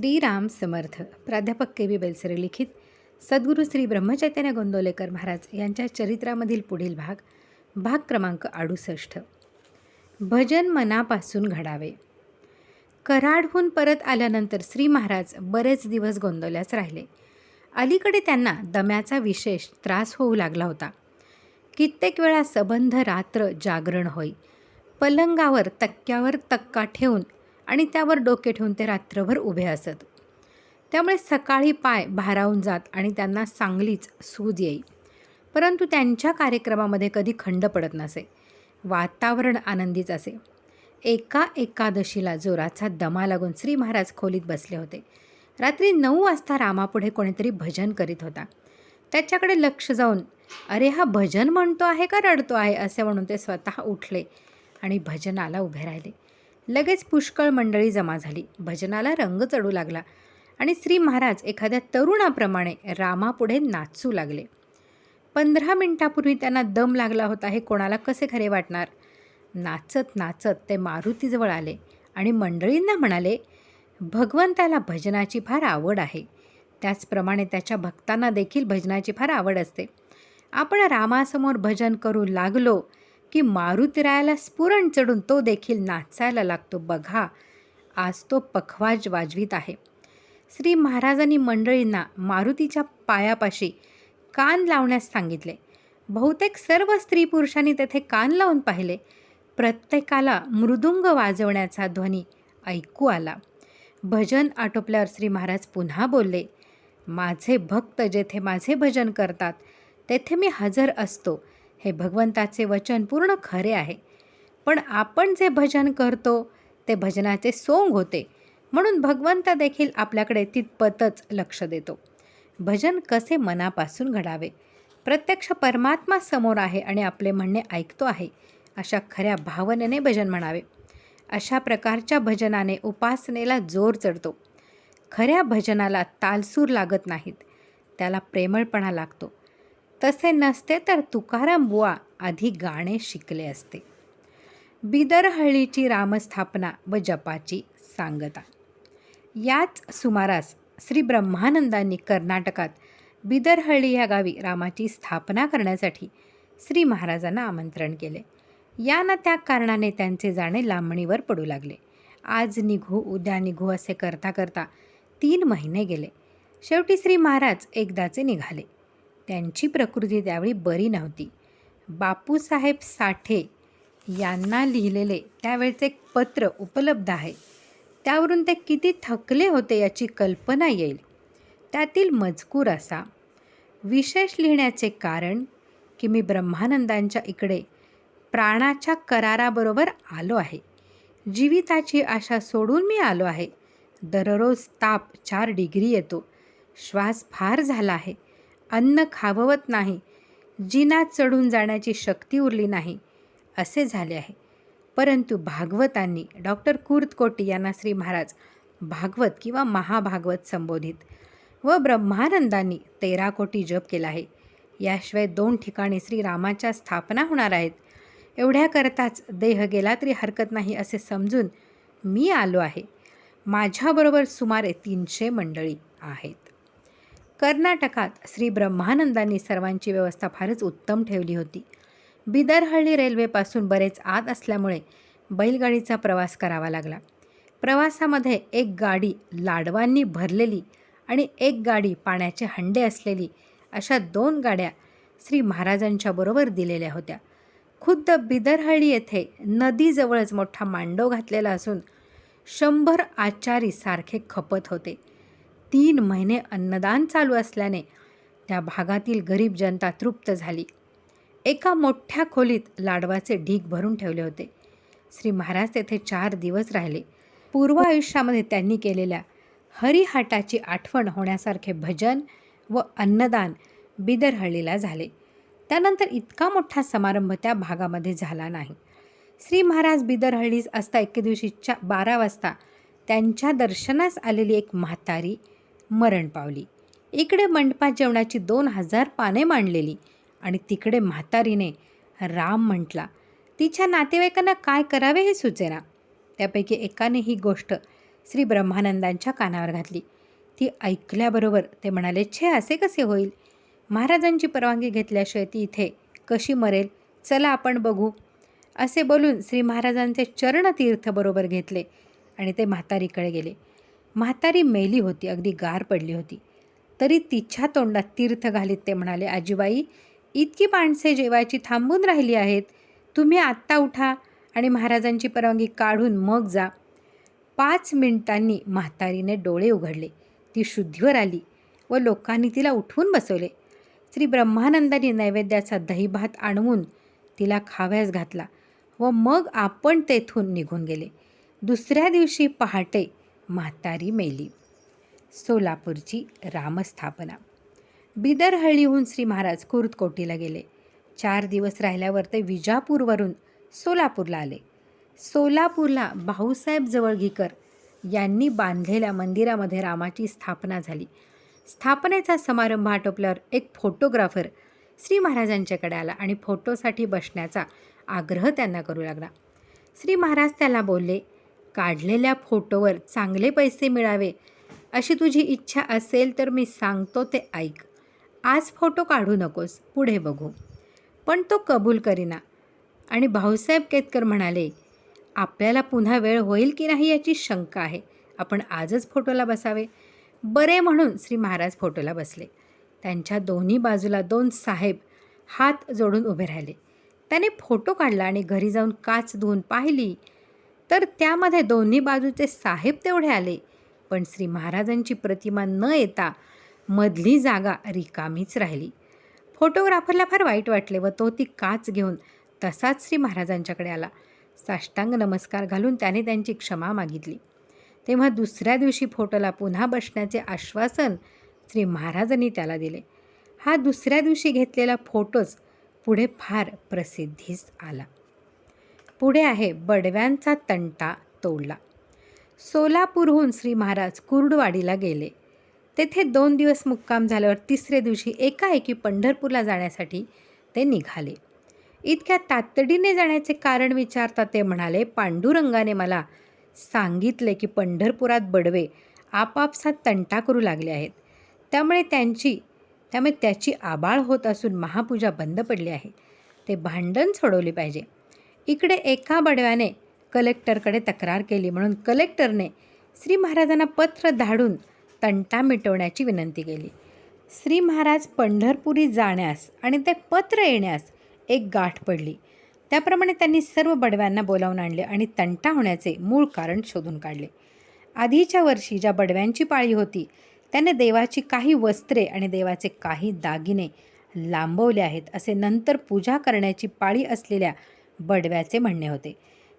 श्रीराम समर्थ प्राध्यापक के बी बेलसरे लिखित सद्गुरू श्री ब्रह्मचैतन्य गोंदवलेकर महाराज यांच्या चरित्रामधील पुढील भाग भाग क्रमांक अडुसष्ट. भजन मनापासून घडावे. कराडहून परत आल्यानंतर श्री महाराज बरेच दिवस गोंदवल्यास राहिले. अलीकडे त्यांना दम्याचा विशेष त्रास होऊ लागला होता. कित्येक वेळा सबंध रात्र जागरण होई पलंगावर तक्क्यावर तक्का ठेवून आणि त्यावर डोके ठेवून ते रात्रभर उभे असत. त्यामुळे सकाळी पाय भारावून जात आणि त्यांना चांगलीच सूज येई. परंतु त्यांच्या कार्यक्रमामध्ये कधी खंड पडत नसे. वातावरण आनंदीच असे. एका एकादशीला जोराचा दमा लागून श्री महाराज खोलीत बसले होते. रात्री नऊ वाजता रामापुढे कोणीतरी भजन करीत होता. त्याच्याकडे लक्ष जाऊन अरे हा भजन म्हणतो आहे का रडतो आहे? असे म्हणून ते स्वतः उठले आणि भजनाला उभे राहिले. लगेच पुष्कळ मंडळी जमा झाली. भजनाला रंग चढू लागला आणि श्री महाराज एखाद्या तरुणाप्रमाणे रामापुढे नाचू लागले. पंधरा मिनिटापूर्वी त्यांना दम लागला होता हे कोणाला कसे खरे वाटणार? नाचत नाचत ते मारुतीजवळ आले आणि मंडळींना म्हणाले भगवंताला भजनाची फार आवड आहे. त्याचप्रमाणे त्याच्या भक्तांना देखील भजनाची फार आवड असते. आपण रामासमोर भजन करू लागलो की मारुतीरायाला स्फुरण चढून तो देखील नाचायला लागतो. बघा आज तो पखवाज वाजवीत आहे. श्री महाराजांनी मंडळींना मारुतीच्या पायापाशी कान लावण्यास सांगितले. बहुतेक सर्व स्त्री पुरुषांनी तेथे कान लावून पाहिले. प्रत्येकाला मृदुंग वाजवण्याचा ध्वनी ऐकू आला. भजन आटोपल्यावर श्री महाराज पुन्हा बोलले माझे भक्त जेथे माझे भजन करतात तेथे मी हजर असतो. हे भगवंताचे वचन पूर्ण खरे आहे. पण आपण जे भजन करतो ते भजनाचे सोंग होते. म्हणून भगवंत देखील आपल्याकडे तितपतच लक्ष देतो. भजन कसे मनापासून घडावे? प्रत्यक्ष परमात्मा समोर आहे आणि आपले म्हणणे ऐकतो आहे अशा खऱ्या भावनेने भजन म्हणावे. अशा प्रकारच्या भजनाने उपासनेला जोर चढतो. खऱ्या भजनाला तालसूर लागत नाहीत. त्याला प्रेमळपणा लागतो. तसे नसते तर तुकाराम बुवा आधी गाणे शिकले असते. बिदरहळ्ळीची रामस्थापना व जपाची सांगता. याच सुमारास श्री ब्रह्मानंदांनी कर्नाटकात बिदरहळ्ळी ह्या गावी रामाची स्थापना करण्यासाठी श्री महाराजांना आमंत्रण केले. या ना त्या कारणाने त्यांचे जाणे लांबणीवर पडू लागले. आज निघू उद्या निघू असे करता करता तीन महिने गेले. शेवटी श्री महाराज एकदाचे निघाले. त्यांची प्रकृती त्यावेळी बरी नव्हती. बापूसाहेब साठे यांना लिहिलेले त्यावेळचे एक पत्र उपलब्ध आहे. त्यावरून ते किती थकले होते याची कल्पना येईल. त्यातील मजकूर असा. विशेष लिहिण्याचे कारण की मी ब्रह्मानंदांच्या इकडे प्राणाच्या कराराबरोबर आलो आहे. जीविताची आशा सोडून मी आलो आहे. दररोज ताप चार डिग्री येतो. श्वास फार झाला आहे. अन्न खाववत नाही जिना चढून जाण्याची शक्ती उरली नाही असे झाले आहे. परंतु भागवतांनी डॉक्टर कुर्तकोटी यांना श्री महाराज भागवत किंवा महाभागवत संबोधित व ब्रह्मानंदांनी तेरा कोटी जप केला आहे. याशिवाय दोन ठिकाणी श्रीरामाच्या स्थापना होणार आहेत. एवढ्याकरताच देह गेला तरी हरकत नाही असे समजून मी आलो आहे. माझ्याबरोबर सुमारे तीनशे मंडळी आहेत. कर्नाटकात श्री ब्रह्मानंदांनी सर्वांची व्यवस्था फारच उत्तम ठेवली होती. बिदरहळ्ळी रेल्वेपासून बरेच आत असल्यामुळे बैलगाडीचा प्रवास करावा लागला. प्रवासामध्ये एक गाडी लाडवांनी भरलेली आणि एक गाडी पाण्याचे हंडे असलेली अशा दोन गाड्या श्री महाराजांच्या बरोबर दिलेल्या होत्या. खुद्द बिदरहळ्ळी येथे नदीजवळच मोठा मांडव घातलेला असून शंभर आचारी सारखे खपत होते. तीन महिने अन्नदान चालू असल्याने त्या भागातील गरीब जनता तृप्त झाली. एका मोठ्या खोलीत लाडवाचे ढीक भरून ठेवले होते. श्री महाराज तेथे चार दिवस राहिले. पूर्व आयुष्यामध्ये त्यांनी केलेल्या हरिहाटाची आठवण होण्यासारखे भजन व अन्नदान बिदरहळीला झाले. त्यानंतर इतका मोठा समारंभ त्या भागामध्ये झाला नाही. श्री महाराज बिदरहळीस असता एके दिवशीच्या बारा वाजता त्यांच्या दर्शनास आलेली एक म्हातारी मरण पावली. इकडे मंडपात जेवणाची दोन हजार पाने मांडलेली आणि तिकडे म्हातारीने राम म्हटला तिच्या नातेवाईकांना काय करावे हे सुचेना. त्यापैकी एकाने ही गोष्ट श्री ब्रह्मानंदांच्या कानावर घातली. ती ऐकल्याबरोबर ते म्हणाले छे असे कसे होईल? महाराजांची परवानगी घेतल्याशिवाय ती इथे कशी मरेल? चला आपण बघू. असे बोलून श्री महाराजांचे चरणतीर्थ बरोबर घेतले आणि ते म्हातारीकडे गेले. म्हातारी मेली होती अगदी गार पडली होती. तरी तिच्या तोंडात तीर्थ घालीत ते म्हणाले आजीबाई इतकी माणसे जेवायची थांबून राहिली आहेत. तुम्ही आत्ता उठा आणि महाराजांची परवानगी काढून मग जा. पाच मिनिटांनी म्हातारीने डोळे उघडले. ती शुद्धीवर आली व लोकांनी तिला उठवून बसवले. श्री ब्रह्मानंदाने नैवेद्याचा दहीभात आणवून तिला खाव्यास घातला व मग आपण तेथून निघून गेले. दुसऱ्या दिवशी पहाटे म्हातारी मेली. सोलापूरची रामस्थापना. बिदरहळ्ळीहून श्री महाराज कुर्तकोटीला गेले. चार दिवस राहिल्यावर ते विजापूरवरून सोलापूरला आले. सोलापूरला भाऊसाहेब जवळगीकर यांनी बांधलेल्या मंदिरामध्ये रामाची स्थापना झाली. स्थापनेचा समारंभ आटोपल्यावर एक फोटोग्राफर श्री महाराजांच्याकडे आला आणि फोटोसाठी बसण्याचा आग्रह त्यांना करू लागला. श्री महाराज त्याला बोलले काढलेल्या फोटोवर चांगले पैसे मिळावे. अशी तुझी इच्छा असेल तर मी सांगतो ते ऐक. आज फोटो काढू नकोस पुढे बघू. पण तो कबूल करीना. आणि भाऊसाहेब केतकर म्हणाले आपल्याला पुन्हा वेळ होईल की नाही याची शंका आहे. आपण आजच फोटोला बसावे. बरे म्हणून श्री महाराज फोटोला बसले. त्यांच्या दोन्ही बाजूला दोन साहेब हात जोडून उभे राहिले. त्याने फोटो काढला आणि घरी जाऊन काच धुवून पाहिली. तर त्यामध्ये दोन्ही बाजूचे साहेब तेवढे आले. पण श्री महाराजांची प्रतिमा न येता मधली जागा रिकामीच राहिली. फोटोग्राफरला फार वाईट वाटले व तो ती काच घेऊन तसाच श्री महाराजांच्याकडे आला. साष्टांग नमस्कार घालून त्याने त्यांची क्षमा मागितली. तेव्हा दुसऱ्या दिवशी फोटोला पुन्हा बसण्याचे आश्वासन श्री महाराजांनी त्याला दिले. हा दुसऱ्या दिवशी घेतलेला फोटोच पुढे फार प्रसिद्धीस आला. पुढे आहे बडव्यांचा तंटा तोडला. सोलापूरहून श्री महाराज कुर्डवाडीला गेले. तेथे दोन दिवस मुक्काम झाल्यावर तिसऱ्या दिवशी एकाएकी पंढरपूरला जाण्यासाठी ते निघाले. इतक्या तातडीने जाण्याचे कारण विचारता ते म्हणाले पांडुरंगाने मला सांगितले की पंढरपुरात बडवे आपापसात तंटा करू लागले आहेत. त्यामुळे त्यांची त्यामुळे त्याची आबाळ होत असून महापूजा बंद पडली आहे. ते भांडण सोडवले पाहिजे. इकडे एका बडव्याने कलेक्टरकडे तक्रार केली म्हणून कलेक्टरने श्री महाराजांना पत्र धाडून तंटा मिटवण्याची विनंती केली. श्री महाराज पंढरपुरी जाण्यास आणि ते पत्र येण्यास एक गाठ पडली. त्याप्रमाणे त्यांनी सर्व बडव्यांना बोलावून आणले आणि तंटा होण्याचे मूळ कारण शोधून काढले. आधीच्या वर्षी ज्या बडव्यांची पाळी होती त्याने देवाची काही वस्त्रे आणि देवाचे काही दागिने लांबवले आहेत असे नंतर पूजा करण्याची पाळी असलेल्या बडव्याचे म्हणणे होते.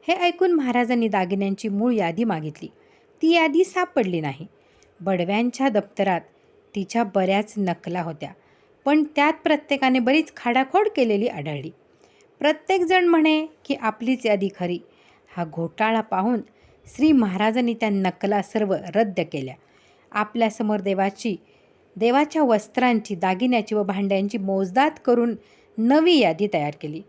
हे ऐकून महाराजांनी दागिन्यांची मूळ यादी मागितली. ती यादी सापडली नाही. बडव्यांच्या दप्तरात तिच्या बऱ्याच नकला होत्या पण त्यात प्रत्येकाने बरीच खाडाखोड केलेली आढळली. प्रत्येकजण म्हणे की आपलीच यादी खरी. हा घोटाळा पाहून श्री महाराजांनी त्या नकला सर्व रद्द केल्या. आपल्यासमोर देवाची देवाच्या वस्त्रांची दागिन्याची व भांड्यांची मोजदात करून नवी यादी तयार केली.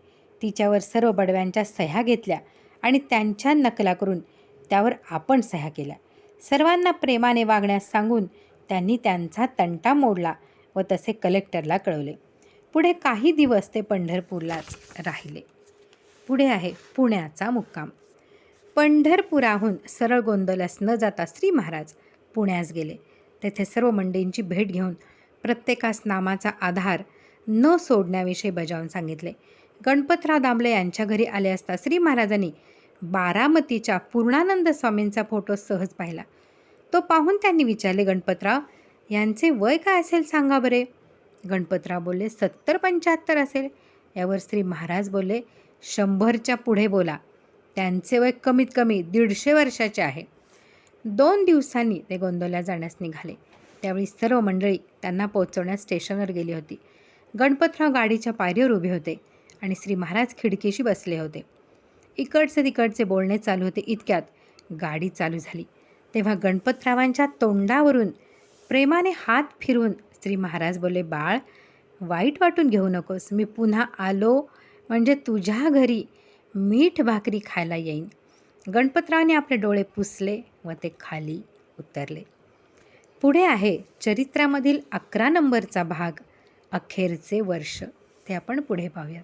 तिच्यावर सर्व बडव्यांच्या सह्या घेतल्या आणि त्यांच्या नकला करून त्यावर आपण सह्या केल्या. सर्वांना प्रेमाने वागण्यास सांगून त्यांनी त्यांचा तंटा मोडला व तसे कलेक्टरला कळवले. पुढे काही दिवस ते पंढरपूरलाच राहिले. पुढे आहे पुण्याचा मुक्काम. पंढरपुराहून सरळ गोंदल्यास न जाता श्री महाराज पुण्यास गेले. तेथे सर्व मंडळींची भेट घेऊन प्रत्येकास नामाचा आधार न सोडण्याविषयी बजावून सांगितले. गणपतराव दामले यांच्या घरी आले असता श्री महाराजांनी बारामतीच्या पूर्णानंद स्वामींचा फोटो सहज पाहिला. तो पाहून त्यांनी विचारले गणपतराव यांचे वय काय असेल सांगा बरे? गणपतराव बोलले सत्तर पंच्याहत्तर असेल. यावर श्री महाराज बोलले शंभरच्या पुढे बोला. त्यांचे वय कमीत कमी दीडशे वर्षाचे आहे. दोन दिवसांनी ते गोंदवल्या जाण्यास निघाले. त्यावेळी सर्व मंडळी त्यांना पोहोचवण्यास स्टेशनवर गेली होती. गणपतराव गाडीच्या पायरीवर उभे होते. आणि श्री महाराज खिडकीशी बसले होते. इकडचे तिकडचे बोलणे चालू होते इतक्यात. गाडी चालू झाली. तेव्हा गणपतरावांच्या तोंडावरून प्रेमाने हात फिरवून श्री महाराज बोलले बाळ वाईट वाटून घेऊ नकोस. मी पुन्हा आलो म्हणजे तुझ्या घरी मीठ भाकरी खायला येईन. गणपतरावने आपले डोळे पुसले व ते खाली उतरले. पुढे आहे चरित्रामधील अकरा नंबरचा भाग अखेरचे वर्ष. ते आपण पुढे पाहूयात.